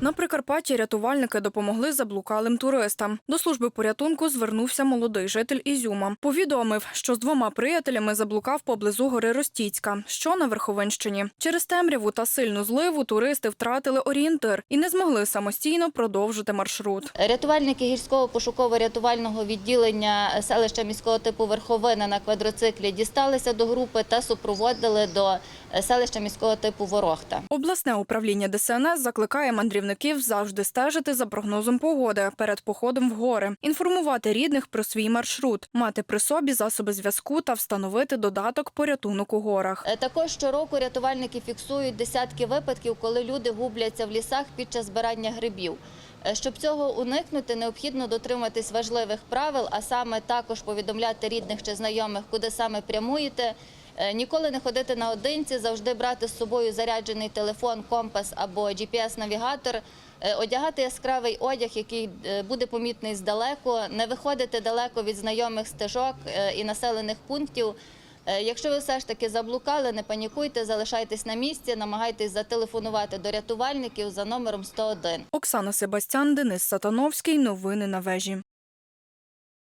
На Прикарпатті рятувальники допомогли заблукалим туристам. До служби порятунку звернувся молодий житель Ізюма. Повідомив, що з двома приятелями заблукав поблизу гори Ростіцька, що на Верховенщині. Через темряву та сильну зливу туристи втратили орієнтир і не змогли самостійно продовжити маршрут. Рятувальники гірського пошуково-рятувального відділення селища міського типу Верховина на квадроциклі дісталися до групи та супроводили до селища міського типу Ворохта. Обласне управління ДСНС закликає мандрівників завжди стежити за прогнозом погоди перед походом в гори, інформувати рідних про свій маршрут, мати при собі засоби зв'язку та встановити додаток порятунок у горах. Е, Також щороку рятувальники фіксують десятки випадків, коли люди губляться в лісах під час збирання грибів. Е, Щоб цього уникнути, необхідно дотриматись важливих правил, а саме також повідомляти рідних чи знайомих, куди саме прямуєте. Е, Ніколи не ходити наодинці, завжди брати з собою заряджений телефон, компас або GPS-навігатор, е, одягати яскравий одяг, який е, буде помітний здалеку, не виходити далеко від знайомих стежок і населених пунктів. Якщо ви все ж таки заблукали, не панікуйте, залишайтесь на місці, намагайтесь зателефонувати до рятувальників за номером 101. Оксана Себастян, Денис Сатановський. Новини на вежі.